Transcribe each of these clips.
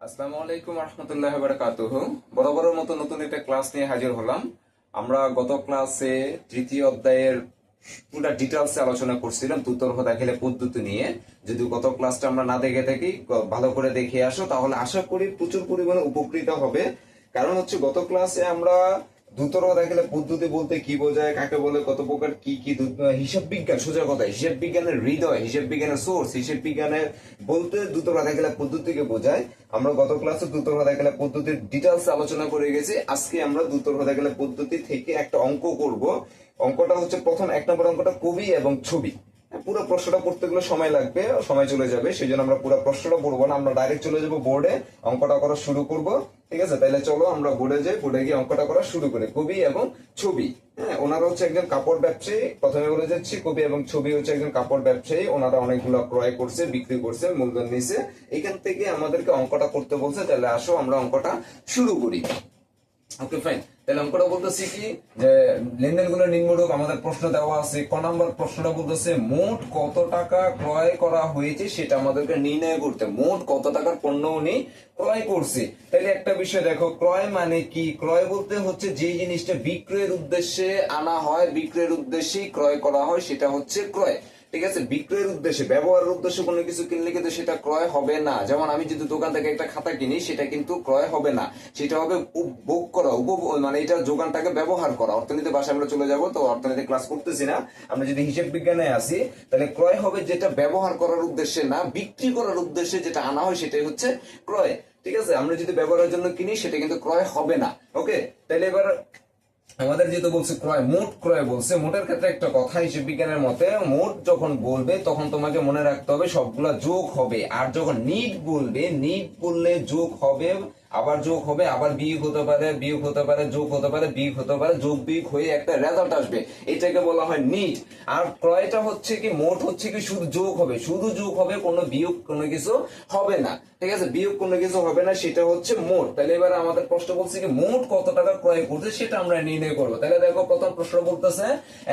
আসসালামু আলাইকুম মতো নতুন একটা ক্লাস নিয়ে হাজির হলাম। আমরা গত ক্লাসে তৃতীয় অধ্যায়ের ডিটেলসে আলোচনা করছিলাম, দুতরফ দেখলে পদ্ধতি নিয়ে। যদি গত ক্লাসটা আমরা না দেখে থাকি ভালো করে দেখে আসো, তাহলে আশা করি প্রচুর পরিমাণে উপকৃত হবে। কারণ হচ্ছে গত ক্লাসে আমরা দুতরফ দেখালে পদ্ধতি বলতে কি বোঝায়, কাকে বলে, কত প্রকার, কি কি হিসাব বিজ্ঞান, সোজা কথা, হিসাব বিজ্ঞানের হৃদয়, হিসাব বিজ্ঞানের সোর্স হিসাব বিজ্ঞানের বলতে দুতরফ দেখালে পদ্ধতিকে বোঝায়। আমরা গত ক্লাসে দুতরফ দেখালে পদ্ধতির ডিটেলস আলোচনা করে গেছি। আজকে আমরা দুতরফ দেখালে পদ্ধতি থেকে একটা অঙ্ক করব। অঙ্কটা হচ্ছে প্রথম এক নম্বর অঙ্কটা কবি এবং ছবি। পুরো প্রশ্নটা পড়তে গেলে সময় লাগবে, সময় চলে যাবে সেই জন্য আমরা পুরো প্রশ্নটা পড়ব না, আমরা ডাইরেক্ট চলে যাব বোর্ডে অঙ্কটা করা শুরু করব, ঠিক আছে? তাহলে চলো আমরা বোর্ডে যাই বোর্ডে গিয়ে অঙ্কটা করা শুরু করি, কবি এবং ছবি হ্যাঁ? ওনারা হচ্ছে একজন কাপড় ব্যবসায়ী, প্রথমে বলে যাচ্ছি, কবি এবং ছবি হচ্ছে একজন কাপড় ব্যবসায়ী, ওনারা অনেকগুলো ক্রয় করছে, বিক্রি করছে, মূলধন নিছে, এখান থেকে আমাদেরকে অঙ্কটা করতে বলছে তাহলে আসো আমরা অঙ্কটা শুরু করি। ওকে ফাইন তাহলে অঙ্কটা বলতেছি কি? যে লেনদেনগুলো নিম্নরূপ, আমাদের প্রশ্ন দেওয়া আছে, ক নাম্বার প্রশ্নটা বলতেছে, মোট কত টাকা ক্রয় করা হয়েছে সেটা আমাদেরকে নির্ণয় করতে। মোট কত টাকার পণ্য উনি ক্রয় করছে? তাহলে একটা বিষয় দেখো, ক্রয় মানে কি? ক্রয় বলতে হচ্ছে যে জিনিসটা বিক্রয়ের উদ্দেশ্যে আনা হয়, বিক্রয়ের উদ্দেশ্যেই ক্রয় করা হয়, সেটা হচ্ছে ক্রয়। ঠিক আছে? বিক্রয়ের উদ্দেশ্যে, ব্যবহারের উদ্দেশ্যে কোনো কিছু কিনলে কিন্তু সেটা ক্রয় হবে না। যেমন আমি যদি দোকান থেকে একটা খাতা কিনি, সেটা কিন্তু ক্রয় হবে না। সেটা হবে উপভোগ করা, উপভোগ মানে এটা যোগানটাকে ব্যবহার করা। অর্থনীতি ভাষায় আমরা চলে যাব, তো অর্থনীতি ক্লাস করতেছি না। আমরা যদি হিসেব বিজ্ঞানে আসি, তাহলে ক্রয় হবে যেটা ব্যবহার করার উদ্দেশ্যে না, বিক্রি করার উদ্দেশ্যে যেটা আনা হয় সেটাই হচ্ছে ক্রয়। ঠিক আছে? আমরা যদি ব্যবহারের জন্য কিনি, সেটা কিন্তু ক্রয় হবে না। ওকে তাহলে এবার আমাদের যেহেতু বলছে ক্রয়, মোট ক্রয় বলছে, মোটের ক্ষেত্রে একটা কথা হিসেব বিজ্ঞানের মতে মোট যখন বলবে, তখন তোমাকে মনে রাখতে হবে সবগুলা যোগ হবে। আর যখন নিট বলবে নিট বললে যোগ হবে আবার যোগ হবে, আবার বিয়োগ হতে পারে, বিয়োগ হতে পারে, যোগ হতে পারে, বিয়োগ হতে পারে, যোগ বিয়োগ হয়ে একটা রেজাল্ট আসবে। এটাকে বলা হয় নিট আর ক্রয়টা হচ্ছে কি, মোট হচ্ছে কি, শুধু যোগ হবে। শুধু যোগ হবে, কোনো বিয়োগ, কোনো কিছু হবে না। ঠিক আছে? বিয়োগ, কোনো কিছু হবে না, সেটা হচ্ছে মোট। তাহলে এবার আমাদের প্রশ্ন বলছে কি, মোট কত টাকা ক্রয় করছে, সেটা আমরা নির্ণয় করব। তাহলে দেখো, প্রথম প্রশ্ন বলতেছে,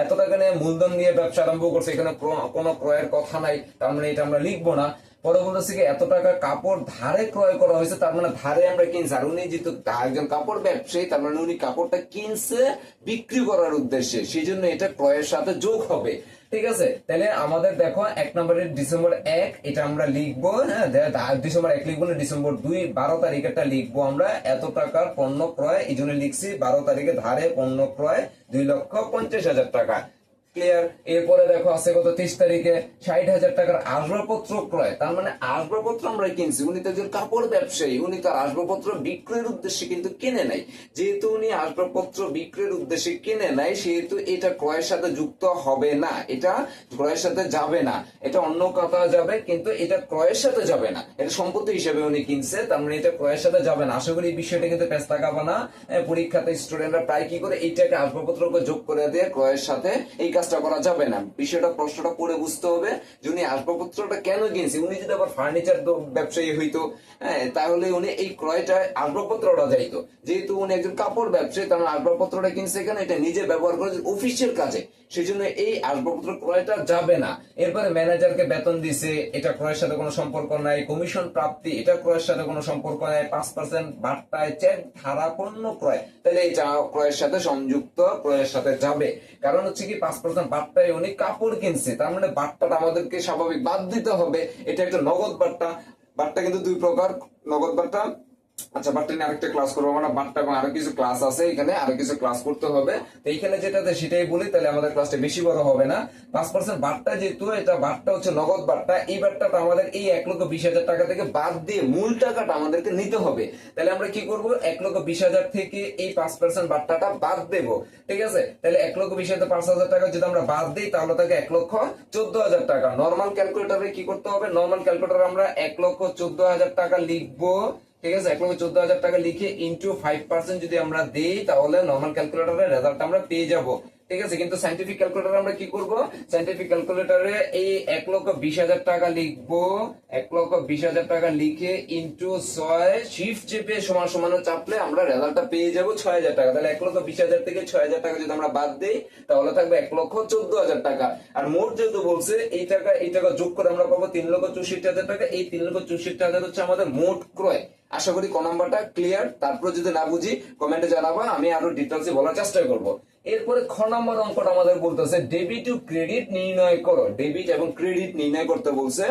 এত টাকা নিয়ে মূলধন নিয়ে ব্যবসা আরম্ভ করছে, এখানে কোনো ক্রয়ের কথা নাই, তার মানে এটা আমরা লিখব না। পরে বলতেছে কি এত টাকা কাপড় ধারে ক্রয় করা হয়েছে, তার মানে ধারে আমরা কিনছি। আর উনি যেহেতু একজন কাপড় ব্যবসায়ী, তার মানে উনি কাপড়টা কিনছে, বিক্রি করার উদ্দেশ্যে। সেই জন্য এটা ক্রয়ের সাথে যোগ হবে। ঠিক আছে? তাহলে আমাদের দেখো, এক নম্বরের ডিসেম্বর এক, এটা আমরা লিখব হ্যাঁ ডিসেম্বর এক লিখব না, ডিসেম্বর দুই, বারো তারিখেটা লিখব আমরা। এত টাকার পণ্য ক্রয়, এই জন্য লিখছি, বারো তারিখে ধারে পণ্য ক্রয় দুই লক্ষ পঞ্চাশ হাজার টাকা। ক্লিয়ার এরপরে দেখো আছে কত? তেইশ তারিখে ষাট হাজার টাকার আসবাবপত্র ক্রয়। তার মানে আসবাবপত্র আমরা কিনছি। উনি তো একজন কাপড় ব্যবসায়ী। উনি তার আসবাবপত্র বিক্রয়ের উদ্দেশ্যে কিন্তু কিনে নাই। যেহেতু উনি আসবাবপত্র বিক্রয়ের উদ্দেশ্যে কিনে নাই, সেহেতু এটা ক্রয়ের সাথে যুক্ত হবে না। এটা ক্রয়ের সাথে যাবে না। এটা অন্য কথা যাবে, কিন্তু এটা ক্রয়ের সাথে যাবে না। এটা সম্পত্তি হিসেবে উনি কিনছে, তার মানে এটা ক্রয়ের সাথে যাবে না। আশা করি এই বিষয়টা কিন্তু পেশ লাগাবো না পরীক্ষাতে স্টুডেন্টরা প্রায় কি করে? এইটাকে আসবাবপত্রকে যোগ করে দিয়ে ক্রয়ের সাথে এই কাজটা করা যাবে না। বিষয়টা, প্রশ্নটা পড়ে বুঝতে হবে যে উনি আসবাবপত্রটা কেন কিনছে। উনি যদি আবার ফার্নিচার ব্যবসায়ী হইতো হ্যাঁ তাহলে উনি এই ক্রয়টা আসবাবপত্রটা যাইতো যেহেতু উনি একজন কাপড় ব্যবসায়ী তার আসবাবপত্রটা কিনছে কেন? এটা নিজে ব্যবহার করে অফিসিয়াল কাজে। সেই জন্য এই আসবাবপত্র ক্রয়টা যাবে না। এরপরে ম্যানেজারকে বেতন দিছে, এটা ক্রয়ের সাথে কোনো সম্পর্ক নাই কমিশন প্রাপ্তি, এটা ক্রয়ের সাথে কোনো সম্পর্ক নাই, পাঁচ পার্সেন্ট বার্তায় চেক ধারা পণ্য ক্রয়। তাহলে এটা ক্রয়ের সাথে সংযুক্ত, ক্রয়ের সাথে যাবে। কারণ হচ্ছে কি, পাঁচ পার্সেন্ট বার্তায় উনি কাপড় কিনছে। তার মানে বার্তাটা আমাদেরকে স্বাভাবিক বাদ দিতে হবে। এটা একটা নগদ বার্তা বার্তা কিন্তু দুই প্রকার। নগদ বার্তা আচ্ছা বাট্টা নিয়ে আরেকটা ক্লাস করব আমরা বাট্টা এবং আরও কিছু ক্লাস আছে এখানে, আরও কিছু ক্লাস করতে হবে। তো এইখানে যেটা সেটাই বলি, তাহলে আমাদের ক্লাসটা বেশি বড় হবে না। পাঁচ পার্সেন্ট বাট্টা যেহেতু, এটা বাট্টা হচ্ছে নগদ বাট্টা, এই বাট্টাটা আমাদের এই এক লক্ষ বিশ হাজার টাকা থেকে বাদ দিয়ে মূল টাকাটা আমাদেরকে নিতে হবে। তাহলে আমরা কি করব? এক লক্ষ বিশ হাজার থেকে এই পাঁচ পার্সেন্ট বাট্টাটা বাদ দেব। ঠিক আছে? তাহলে এক লক্ষ বিশ হাজার পাঁচ হাজার টাকা যদি আমরা বাদ দিই, তাহলে তাকে এক লক্ষ চোদ্দ হাজার টাকা। নর্মাল ক্যালকুলেটারে কি করতে হবে? নর্মাল ক্যালকুলেটার আমরা এক লক্ষ চোদ্দ হাজার টাকা লিখব। ঠিক আছে, এক লক্ষ চোদ্দ হাজার টাকা লিখে ইন্টু ফাইভ পার্সেন্ট যদি আমরা দিই, তাহলে নর্মাল ক্যালকুলেটারের রেজাল্ট আমরা পেয়ে যাব। ঠিক আছে, কিন্তু সাইন্টিফিক ক্যালকুলেটার আমরা কি করব? সাইন্টিফিক ক্যালকুলেটারে এই এক লক্ষ বিশ হাজার টাকা লিখব, এক লক্ষ বিশ হাজার টাকা লিখে ইন্টু ছয় শিফট চেপে সমান সমান চাপলে আমরা রেজাল্টটা পেয়ে যাব ছয় হাজার টাকা। তাহলে এক লক্ষ বিশ হাজার থেকে ছয় হাজার টাকা যদি আমরা বাদ দিই, তাহলে থাকবে এক লক্ষ চোদ্দ হাজার টাকা। আর মোট যেহেতু বলছে, এই টাকা এই টাকা যোগ করে আমরা পাবো তিন লক্ষ চৌষট্টি হাজার টাকা, এই তিন লক্ষ চৌষট্টি হাজার হচ্ছে আমাদের মোট ক্রয়। আশা করি ক নাম্বারটা ক্লিয়ার তারপর যদি না বুঝি কমেন্টে জানাবা, আমি আরও ডিটেলসে বলার চেষ্টা করব। এরপরে খ নম্বর অঙ্কটা আমাদের বলতেছে ডেবিট টু ক্রেডিট নির্ণয় করো। ডেবিট এবং ক্রেডিট নির্ণয় করতে বলছে।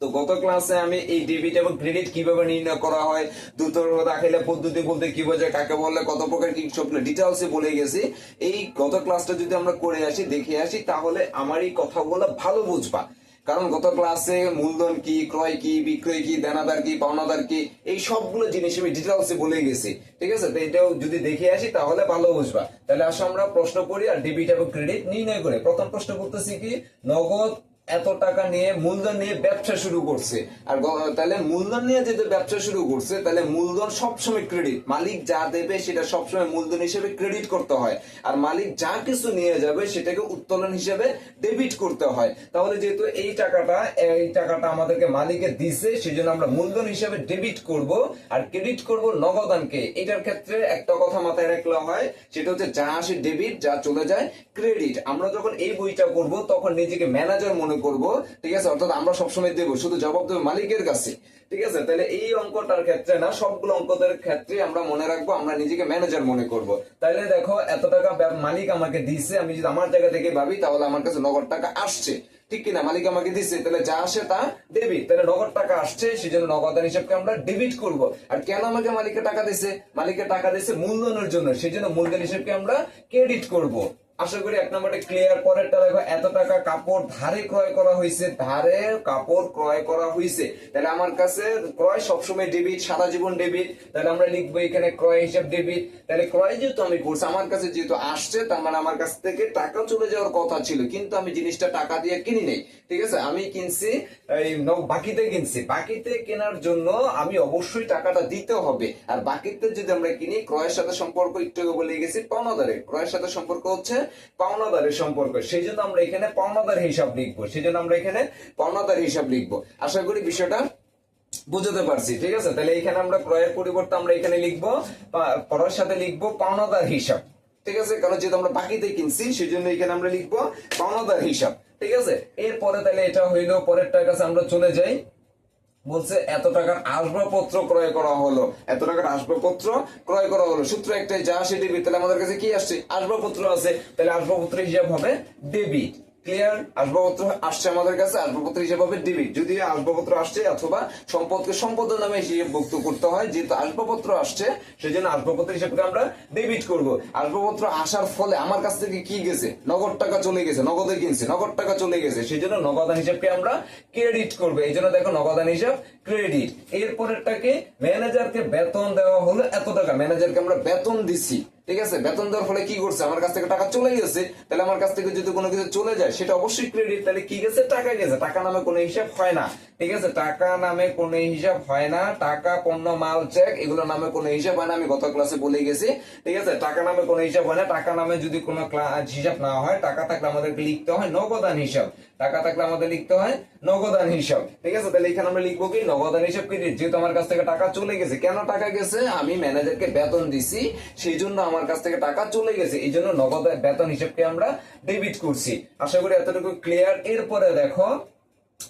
তো গত ক্লাসে আমি এই ডেবিট এবং ক্রেডিট কীভাবে নির্ণয় করা হয় দুতর দাখিলা পদ্ধতি বলতে কি বোঝায়, কাকে বললে কত প্রকার কি সব ডিটেলসে বলে গেছি। এই গত ক্লাসটা যদি আমরা করে আসি, দেখে আসি, তাহলে আমার এই কথাগুলো ভালো বুঝবা। কারণ গত ক্লাসে মূলধন কি, ক্রয় কি, বিক্রয় কি, দেনাদার কি, পাওনাদার কি, এই সবগুলো জিনিস আমি ডিটেলসে বলে গেছি। ঠিক আছে? তো এটাও যদি দেখে আসি, তাহলে ভালো বুঝবা। তাহলে আসো আমরা প্রশ্ন করি আর ডেবিট এবং ক্রেডিট নির্ণয় করে। প্রথম প্রশ্ন করতেছি কি? নগদ এত টাকা নিয়ে মূলধন নিয়ে ব্যবসা শুরু করছে। আর তাহলে মূলধন নিয়ে যদি ব্যবসা শুরু করছে, তাহলে মূলধন সবসময় ক্রেডিট মালিক যা দেবে সেটা সবসময় মূলধন হিসেবে ক্রেডিট করতে হয়। আর মালিক যা কিছু নিয়ে যাবে সেটাকে উত্তোলন হিসেবে ডেবিট করতে হয়। তাহলে যেহেতু এই টাকাটা এই টাকাটা আমাদেরকে মালিকে দিছে, সেজন্য আমরা মূলধন হিসেবে ডেবিট করব। আর ক্রেডিট করব নগদানকে। এটার ক্ষেত্রে একটা কথা মাথায় রাখলে হয়, সেটা হচ্ছে যা আসে ডেবিট যা চলে যায় ক্রেডিট আমরা যখন এই বইটা করব তখন নিজেকে ম্যানেজার মনে করব, ঠিক আছে? অর্থাৎ আমরা সবসময় দেবো, শুধু জবাব দেবো মালিকের কাছে। ঠিক আছে? তাহলে এই অঙ্কটার ক্ষেত্রে না, সবগুলো অঙ্কদের ক্ষেত্রে আমরা মনে রাখব, আমরা নিজেকে ম্যানেজার মনে করব। তাহলে দেখো, এত টাকা মালিক আমাকে দিছে, আমি যদি আমার জায়গা থেকে ভাবি, তাহলে আমার কাছে নগদ টাকা আসছে। ঠিক কিনা? মালিক আমাকে দিচ্ছে তাহলে যা আসে তা ডেবিট তাহলে নগদ টাকা আসছে সেই জন্য নগদান হিসাবকে আমরা ডেবিট করব। আর কেন আমাকে মালিকের টাকা দিছে? মালিকের টাকা দিছে মূলধনের জন্য সেই জন্য মূলধন হিসাবকে আমরা ক্রেডিট করব। আশা করি এক নম্বরটা ক্লিয়ার পরেরটা দেখো, এত টাকা কাপড় ধারে ক্রয় করা হয়েছে ধারে কাপড় ক্রয় করা হয়েছে তাহলে আমার কাছে ক্রয় সবসময় ডেবিট সারা জীবন ডেবিট তাহলে আমরা লিখব এখানে ক্রয় হিসাব ডেবিট তাহলে ক্রয় যেহেতু আমি করছি, আমার কাছে যেহেতু আসছে, তার মানে আমার কাছ থেকে টাকা চলে যাওয়ার কথা ছিল, কিন্তু আমি জিনিসটা টাকা দিয়ে কিনি নেই। ঠিক আছে? আমি কিনছি, এই বাকিতে কিনছি। বাকিতে কেনার জন্য আমি অবশ্যই টাকাটা দিতে হবে। আর বাকিতে যদি আমরা কিনি, ক্রয়ের সাথে সম্পর্ক একটু বলে গেছি পাওনাদারের ক্রয়ের সাথে সম্পর্ক হচ্ছে পাওনাদারের সম্পর্ক। সেই জন্য আমরা এখানে পাওনাদার হিসাব সেই জন্য আমরা এখানে পাওনাদার হিসাব আশা করি বিষয়টা বুঝতে পারছি, ঠিক আছে? তাহলে এখানে আমরা ক্রয়ের পরিবর্তে আমরা এখানে লিখব, পা- ক্রয়ের সাথে লিখব পাওনাদার হিসাব, ঠিক আছে? কারণ যেহেতু আমরা বাকিতে কিনছি, সেই জন্য এখানে আমরা লিখব পাওনাদার হিসাব, ঠিক আছে? এরপরে তাহলে এটা হইল পরেরটার কাছে আমরা চলে যাই। বলছে, এত টাকার আসবাবপত্র ক্রয় করা হলো। এত টাকার আসবাবপত্র ক্রয় করা হলো। সূত্র একটাই, যা আসে ডেবিট তাহলে আমাদের কাছে কি আসছে? আসবাবপত্র আছে। তাহলে আসবাবপত্র হিসাব হবে ডেবিট। ক্লিয়ার আসবাবপত্র আসছে আমাদের কাছে, আসবাবপত্র হিসাব হবে ডেবিট। যদি আসবাবপত্র আসছে অথবা সম্পদকে সম্পদের নামে হিসাবভুক্ত করতে হয়, যেহেতু আসবাবপত্র আসছে সেই জন্য আসবাবপত্র হিসাবকে আমরা ডেবিট করব। আসবাবপত্র আসার ফলে আমার কাছ থেকে কি গেছে? নগদ টাকা চলে গেছে নগদে কিনছে, নগদ টাকা চলে গেছে সেই জন্য নগদান হিসাবকে আমরা ক্রেডিট করব। এই জন্য দেখো নগদান হিসাব ক্রেডিট এরপরেরটাকে ম্যানেজারকে বেতন দেওয়া হলো এত টাকা। ম্যানেজারকে আমরা বেতন দিছি। ঠিক আছে, বেতন দেওয়ার ফলে কি করছে? আমার কাছ থেকে টাকা চলে গেছে। তাহলে আমার কাছ থেকে যদি কোনো কিছু চলে যায়, সেটা অবশ্যই ক্রেডিট তাহলে কি গেছে? টাকা গেছে। টাকা নামে কোনো হিসাব হয় না। ঠিক আছে, টাকা নামে কোনো হিসাব হয় না। টাকা, পণ্য, মাল চেক এগুলো নামে কোনো হিসাব হয় না। আমি গত ক্লাসে বলে গেছি। ঠিক আছে, টাকা নামে কোনো হিসাব হয় না। টাকা নামে যদি কোনো হিসাব না হয়, টাকা থাকলে আমাদেরকে লিখতে হয় নগদান হিসাব। টাকা থাকলে আমাদের লিখতে হয় নগদান হিসাব। ঠিক আছে, তাহলে এখানে আমরা লিখব কি? নগদান হিসাব ক্রেডিট যেহেতু আমার কাছ থেকে টাকা চলে গেছে। কেন টাকা গেছে? আমি ম্যানেজারকে বেতন দিছি। সেই জন্য আমার কাছ থেকে টাকা চলে গেছে, এই জন্য নগদ বেতন হিসেবকে আমরা ডেবিট করছি। আশা করি এতটুকু ক্লিয়ার এরপরে দেখো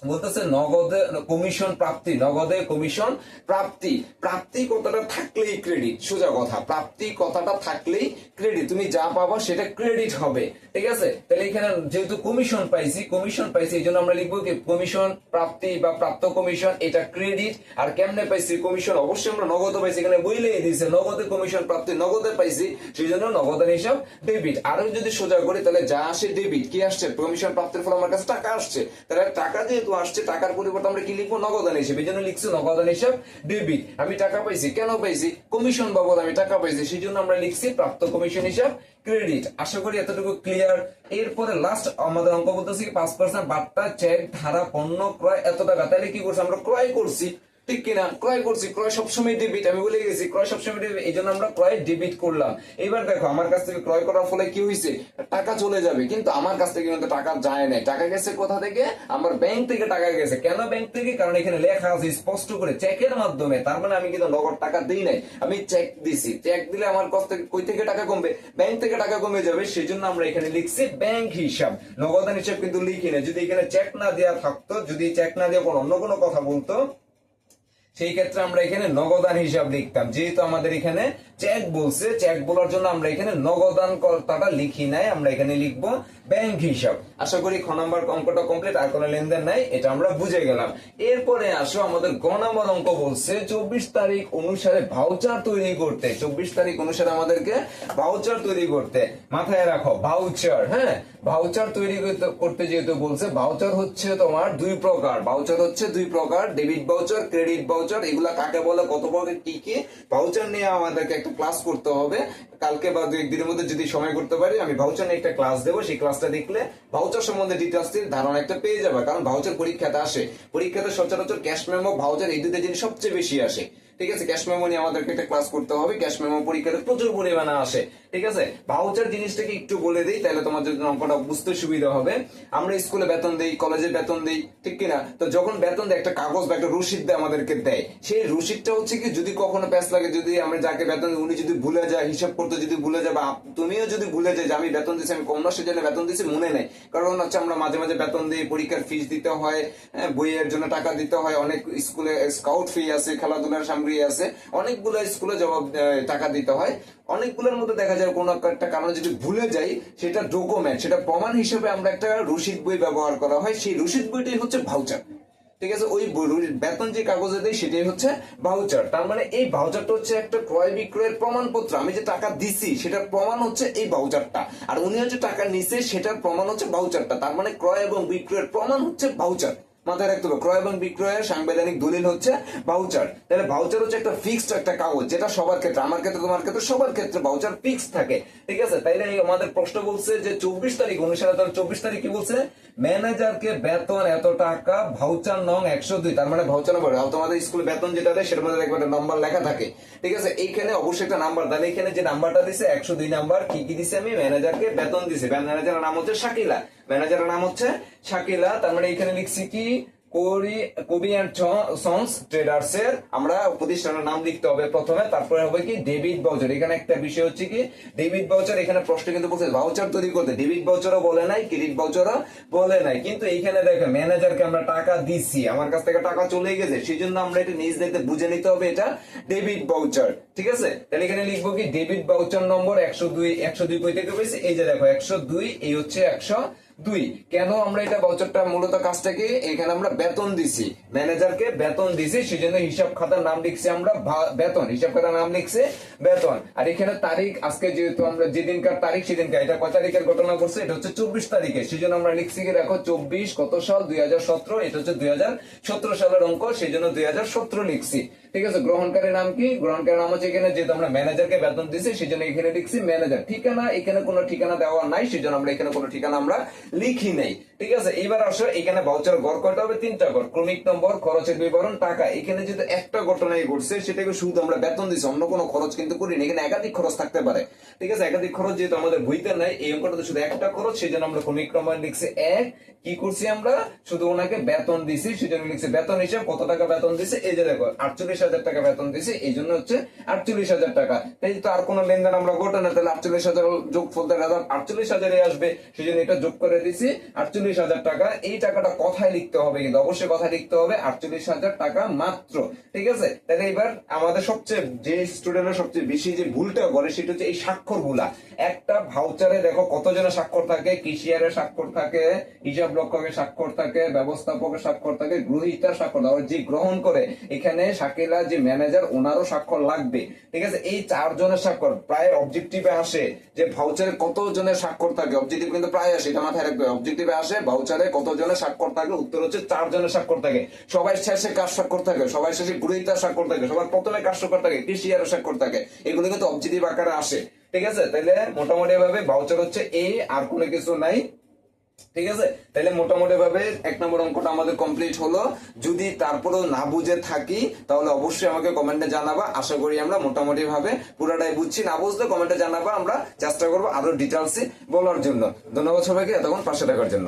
বলতেছে নগদে কমিশন প্রাপ্তি, নগদে কমিশন প্রাপ্তি। প্রাপ্তি কথাটা থাকলেই ক্রেডিট সোজা কথা। প্রাপ্তি কথাটা থাকলেই ক্রেডিট তুমি যা পাবা সেটা ক্রেডিট হবে, ঠিক আছে? তাহলে এখানে যেহেতু কমিশন পাইছি কমিশন পাইছি, এই জন্য আমরা লিখব কি কমিশন প্রাপ্তি বা প্রাপ্ত কমিশন এটা ক্রেডিট আর কেমনে পাইছি কমিশন অবশ্যই আমরা নগদে পাইছি, এখানে বইলেই দিয়েছে, নগদে কমিশন প্রাপ্তি, নগদে পাইছি, সেই জন্য নগদের হিসাব ডেবিট আরও যদি সোজা করি, তাহলে যা আসে ডেবিট কি আসছে? কমিশন প্রাপ্তির ফলে আমার কাছে টাকা আসছে। তাহলে টাকা যেহেতু আসছে, টাকার পরিবর্তে আমরা কি লিখব? নগদান হিসেবে। এই জন্য লিখছি নগদান হিসাব, ডেবিট। আমি টাকা পাইছি, কেন পাইছি? কমিশন বাবদ আমি টাকা পাইছি, সেই জন্য আমরা লিখছি প্রাপ্ত কমিশন হিসাব, ক্রেডিট। আশা করি এতটুকু ক্লিয়ার এরপরে লাস্ট আমাদের অঙ্ক বলতেছি পাঁচ পার্সেন্ট বার্তা চেক ধারা, পণ্য, ক্রয়, এত টাকা। তাহলে কি করছি? আমরা ক্রয় করছি। ঠিক কিনা? ক্রয় করছি, ক্রয় সবসময় ডেবিট আমি বলে গেছি, ক্রয় সবসময় ডেবিট এই জন্য আমরা ক্রয় ডেবিট করলাম। এবার দেখো, আমার কাছ থেকে ক্রয় করার ফলে কি হয়েছে টাকা চলে যাবে, কিন্তু আমার কাছ থেকে কিন্তু টাকা যায় নাই। টাকা গেছে কোথা থেকে? আমার ব্যাংক থেকে টাকা গেছে। কেন ব্যাংক থেকে? কারণ এখানে লেখা আছে, স্পষ্ট করে চেকের মাধ্যমে। তার মানে আমি কিন্তু নগদ টাকা দিই নাই। আমি চেক দিছি। চেক দিলে আমার কাছ থেকে কই থেকে টাকা কমবে? ব্যাংক থেকে টাকা কমে যাবে। সেই জন্য আমরা এখানে লিখছি ব্যাংক হিসাব। নগদান হিসাব কিন্তু লিখি না যদি এখানে চেক না দেওয়া থাকতো, যদি চেক না দেওয়া কোনো অন্য কোনো কথা বলতো সেই ক্ষেত্রে আমরা এখানে নগদান হিসাব লিখতাম। যেহেতু আমাদের এখানে চেক বলছে চেক বলার জন্য আমরা এখানে নগদান কর্তাটা লিখি নাই, আমরা এখানে লিখব ব্যাংক হিসাব। আশা করি খ নাম্বার অঙ্কটা কমপ্লিট আর কোনো লেনদেন নাই, এটা আমরা বুঝে গেলাম। এরপরে আসো, আমাদের গ নাম্বার অঙ্ক বলছে, চব্বিশ তারিখ অনুসারে ভাউচার তৈরি করতে। চব্বিশ তারিখ অনুসারে আমাদেরকে ভাউচার তৈরি করতে। মাথায় রাখো ভাউচার হ্যাঁ? ভাউচার তৈরি করতে- যেহেতু বলছে ভাউচার হচ্ছে তোমার দুই প্রকার। ভাউচার হচ্ছে দুই প্রকার ডেবিট ভাউচার ক্রেডিট ভাউচার এগুলা কাকে বলে, কত কি কি ভাউচার নিয়ে আমাদেরকে একটা ক্লাস করতে হবে। কালকে বা দুই একদিনের মধ্যে যদি সময় করতে পারি, আমি ভাউচার নিয়ে একটা ক্লাস দেবো। সেই ক্লাসটা দেখলে ভাউচার সম্বন্ধে ডিটেলস ধারণা একটা পেয়ে যাবে। কারণ ভাউচার পরীক্ষাতে আসে। পরীক্ষাতে সচরাচর ক্যাশ মেমো ভাউচার এই দুটো জিনিস সবচেয়ে বেশি আসে। ঠিক আছে? ক্যাশ মেমো নিয়ে আমাদেরকে একটা ক্লাস করতে হবে। ক্যাশ মেমো পরীক্ষাতে প্রচুর পরিমাণে আসে। ঠিক আছে? ভাউচার জিনিসটাকে একটু বলে দিই তাহলে তোমার যদি অঙ্কটা বুঝতে সুবিধা হবে। আমরা স্কুলে বেতন দেই কলেজে বেতন দেই ঠিক কিনা? তো যখন বেতন দেয় একটা কাগজ বা একটা রসিদ দেয় আমাদেরকে দেয়। সেই রসিদটা হচ্ছে কি যদি কখনো প্যাস লাগে যদি আমরা যাকে বেতন দিই, উনি যদি ভুলে যায় হিসাব করতে যদি ভুলে যায় বা তুমিও যদি ভুলে যায় যে আমি বেতন দিচ্ছি আমি কম মাসের জন্য বেতন দিচ্ছি মনে নেই। কারণ হচ্ছে আমরা মাঝে মাঝে বেতন দিই পরীক্ষার ফিস দিতে হয় হ্যাঁ, বইয়ের জন্য টাকা দিতে হয় অনেক স্কুলে স্কাউট ফি আছে খেলাধুলার সামগ্রী আছে অনেকগুলো স্কুলে জবাব টাকা দিতে হয়। অনেকগুলোর মধ্যে দেখা যায় কোনো একটা কারণে যদি ভুলে যাই, সেটা ডকুমেন্ট সেটা প্রমাণ হিসেবে আমরা একটা রসিদ বই ব্যবহার করা হয়। সেই রসিদ বইটাই হচ্ছে ভাউচার ঠিক আছে? ওই বেতন যে কাগজে দেয়, সেটাই হচ্ছে ভাউচার তার মানে এই ভাউচারটা হচ্ছে একটা ক্রয় বিক্রয়ের প্রমাণপত্র। আমি যে টাকা দিছি, সেটার প্রমাণ হচ্ছে এই ভাউচারটা আর উনি হচ্ছে টাকা নিছে, সেটার প্রমাণ হচ্ছে ভাউচারটা তার মানে ক্রয় এবং বিক্রয়ের প্রমাণ হচ্ছে ভাউচার মাথায় রাখতে হবে। ক্রয় এবং বিক্রয়ের সাংবিধানিক দলিল হচ্ছে ভাউচার তাহলে ভাউচার হচ্ছে একটা ফিক্সড একটা কাগজ, যেটা সবার ক্ষেত্রে, আমার ক্ষেত্রে, তোমার ক্ষেত্রে, সবার ক্ষেত্রে ভাউচার ফিক্সড থাকে। ঠিক আছে? তাইলে আমাদের প্রশ্ন বলছে যে চব্বিশ তারিখ তাহলে চব্বিশ তারিখ কি বলছে? ম্যানেজারকে বেতন এত টাকা ভাউচার নং একশো দুই, তার মানে ভাউচার নম্বর তোমাদের স্কুলে বেতন যেটা দেয়, সেটার মধ্যে একটা নাম্বার লেখা থাকে। ঠিক আছে? এইখানে অবশ্যই একটা নাম্বার তাহলে এখানে যে নাম্বারটা দিছে, একশো দুই নাম্বার কি কি দিছে আমি? ম্যানেজারকে বেতন দিছি। ম্যানেজারের নাম হচ্ছে শাকিলা। ম্যানেজারের নাম হচ্ছে শাকিলা। তার মানে এখানে লিখছি কি? কোরি কবি অ্যান্ড ট্রেডার্স এর, আমরা প্রতিষ্ঠানের নাম লিখতে হবে প্রথমে, তারপরে হবে কি ডেবিট ভাউচার এখানে একটা বিষয় হচ্ছে কি ডেবিট ভাউচার এখানে প্রশ্ন কিন্তু ভাউচার তৈরি করতে। ডেবিট ভাউচারও বলে নাই ক্রেডিট ভাউচারও বলে নাই। কিন্তু এইখানে দেখো ম্যানেজারকে আমরা টাকা দিচ্ছি আমার কাছ থেকে টাকা চলে গেছে সেই জন্য আমরা এটা নিজ দেখতে বুঝে নিতে হবে এটা ডেবিট ভাউচার ঠিক আছে? তাহলে এখানে লিখব কি ডেবিট ভাউচার নম্বর একশো দুই একশো দুই থেকে পেয়েছি? এই যে দেখো, একশো দুই, এই হচ্ছে একশো দুই, কেন আমরা এটা বছরটা মূলত কাজটাকে এখানে আমরা বেতন দিছি? ম্যানেজারকে বেতন দিছি, সেজন্য হিসাব খাতার নাম লিখছি আমরা বেতন। হিসাব খাতার নাম লিখছে বেতন। আর এখানে তারিখ, আজকে যেহেতু আমরা যেদিনকার তারিখ সেদিনকার এটা কয় তারিখের ঘটনা করছে এটা হচ্ছে চব্বিশ তারিখে। সেজন্য আমরা লিখছি কি দেখো, চব্বিশ কত সাল? দুই হাজার সতেরো, এটা হচ্ছে দুই হাজার সতেরো সালের অঙ্ক সেই জন্য দুই হাজার সতেরো লিখছি। ঠিক আছে গ্রহণকারীর নাম কি? গ্রহণকারীর নাম হচ্ছে এখানে যেহেতু আমরা ম্যানেজারকে বেতন দিছি সেই জন্য এখানে লিখছি ম্যানেজার ঠিকানা, এখানে কোনো ঠিকানা দেওয়া নাই সেই জন্য আমরা এখানে কোনো ঠিকানা আমরা লিখি নাই। ঠিক আছে, এইবার আসো, এখানে ভাউচার গড় কয়টা হবে তিনটা গড়, ক্রমিক নম্বর, খরচের বিবরণ, টাকা। এখানে যেহেতু একটা ঘটনাই ঘটছে, সেটাকে শুধু আমরা বেতন দিছি, অন্য কোনো খরচ কিন্তু করিনি, এখানে একাধিক খরচ থাকতে পারে। ঠিক আছে, একাধিক খরচ যেহেতু আমাদের বইতে নাই, এই অঙ্কটা শুধু একটা খরচ সেই জন্য আমরা ক্রমিক নম্বর লিখছি এক। কি করছি আমরা? শুধু ওনাকে বেতন দিছি, সেজন্য লিখছি বেতন হিসেব, কত টাকা বেতন দিছে? এই যে দেখো, আটচল্লিশ হাজার টাকা বেতন এই জন্য হচ্ছে আটচল্লিশ হাজার টাকা। তো আর লেনদেন আমরা ঘটে না, তাহলে আটচল্লিশ হাজার যোগ ফলতে আটচল্লিশ হাজারে আসবে। সেই জন্য এটা যোগ করে দিছি, আটচল্লিশ হাজার টাকা। এই টাকাটা কথায় লিখতে হবে কিন্তু, অবশ্যই লিখতে হবে, আটচল্লিশ হাজার টাকা মাত্র। ঠিক আছে? তাহলে এবার আমাদের সবচেয়ে যে সবচেয়ে বেশি যে ভুলটা করে, সেটা হচ্ছে এই স্বাক্ষরগুলা একটা ভাউচারে দেখো কতজনের স্বাক্ষর থাকে কিশিয়ারের স্বাক্ষর থাকে, হিসাব রক্ষকের স্বাক্ষর থাকে, ব্যবস্থাপকের স্বাক্ষর থাকে, গ্রহিতার স্বাক্ষর আবার যে গ্রহণ করে, এখানে শাকিলা যে ম্যানেজার ওনারও স্বাক্ষর লাগবে। ঠিক আছে? এই চারজনের স্বাক্ষর প্রায় অবজেক্টিভে আসে যে ভাউচারে কত জনের স্বাক্ষর থাকে। অবজেক্টিভ কিন্তু প্রায় আসে, এটা মাথায় রাখবে। অবজেক্টিভে আসে ভাউচারে কত জনের স্বাক্ষর থাকে, উত্তর হচ্ছে চার জনের স্বাক্ষর থাকে। সবাই শেষে কার স্বাক্ষর থাকে? সবাই শেষে গ্রহিতার স্বাক্ষর থাকে। সবার প্রথমে কার স্বাক্ষর থাকে? কৃষিয়ারের স্বাক্ষর থাকে। এগুলো কিন্তু অবজেক্টিভ আকারে আসে। ঠিক আছে? তাহলে মোটামুটি ভাবে ভাউচার হচ্ছে এ আর কোনো কিছু নাই। ঠিক আছে? তাহলে মোটামুটি ভাবে এক নম্বর অঙ্কটা আমাদের কমপ্লিট হলো। যদি তারপরেও না বুঝে থাকি, তাহলে অবশ্যই আমাকে কমেন্টে জানাবা। আশা করি আমরা মোটামুটি ভাবে পুরাটাই বুঝছি। না বুঝলে কমেন্টে জানাবা, আমরা চেষ্টা করব আরও ডিটেলসে বলার জন্য। ধন্যবাদ সবাইকে, এতক্ষণ পাশে থাকার জন্য।